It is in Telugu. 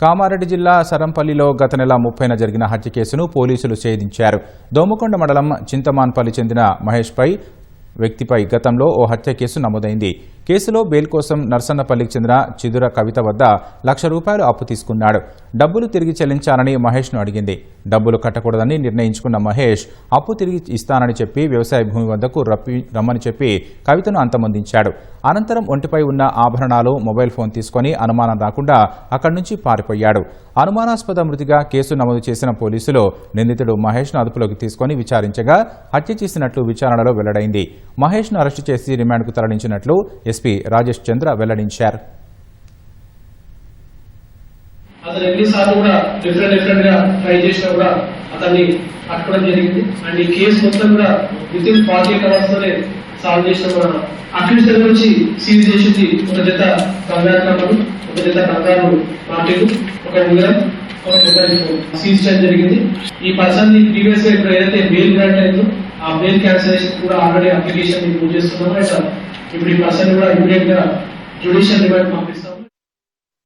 కామారెడ్డి జిల్లా సరంపల్లిలో గత నెల ముప్పైన జరిగిన హత్య కేసును పోలీసులు ఛేదించారు. దోమకొండ మండలం చింతమాన్పల్లి చెందిన మహేష్పై వ్యక్తిపై గతంలో ఓ హత్య కేసు నమోదైంది. కేసులో బెయిల్ కోసం నర్సన్నపల్లికి చెందిన చిదుర కవిత వద్ద లక్ష రూపాయలు అప్పు తీసుకున్నాడు. డబ్బులు తిరిగి చెల్లించాలని మహేష్ను అడిగింది. డబ్బులు కట్టకూడదని నిర్ణయించుకున్న మహేష్ అప్పు తిరిగి ఇస్తానని చెప్పి వ్యవసాయ భూమి వద్దకు రప్పి రమ్మని చెప్పి కవితను అంతమొందించాడు. అనంతరం ఒంటిపై ఉన్న ఆభరణాలు మొబైల్ ఫోన్ తీసుకొని అనుమానం రాకుండా అక్కడి నుంచి పారిపోయాడు. అనుమానాస్పద మృతిగా కేసు నమోదు చేసిన పోలీసులు నిందితుడు మహేష్ను అదుపులోకి తీసుకొని విచారించగా హత్య చేసినట్లు విచారణలో వెల్లడైంది. మహేష్ను అరెస్టు చేసి రిమాండ్కు తరలించినట్లు ఎస్పీ రాజేష్ చంద్ర వెల్లడించారు. అతను ఎన్నిసార్లు కూడా డిఫరెంట్ డిఫరెంట్గా ట్రై చేసినా కూడా అతన్ని పట్టుకోవడం జరిగింది. అండ్ ఈ కేసు మొత్తం కూడా విత్ ఇన్ ఫార్టీ ఎయిట్ అవర్స్లోనే సాల్వ్ చేసిన మన అక్యూజ్ దగ్గర నుంచి సీజ్ చేసింది ఒక జత బంగారు కమ్మలు ఒక జత బంగారు మాటీలు ఒక ఉంగరం ఒక మొబైల్ ఫోన్ సీజ్ చేయడం జరిగింది. ఈ పర్సన్ని ప్రీవియస్గా ఇప్పుడు ఏదైతే బెయిల్ గ్రాంట్ అయిందో ఆ బెయిల్ క్యాన్సలేషన్ కూడా ఆల్రెడీ అప్లికేషన్ పూజ చేస్తున్నాము. అండ్ ఇప్పుడు ఈ పర్సన్ కూడా ఇమీడియట్గా జ్యుడిషియల్ రిమాండ్ పంపిస్తాం.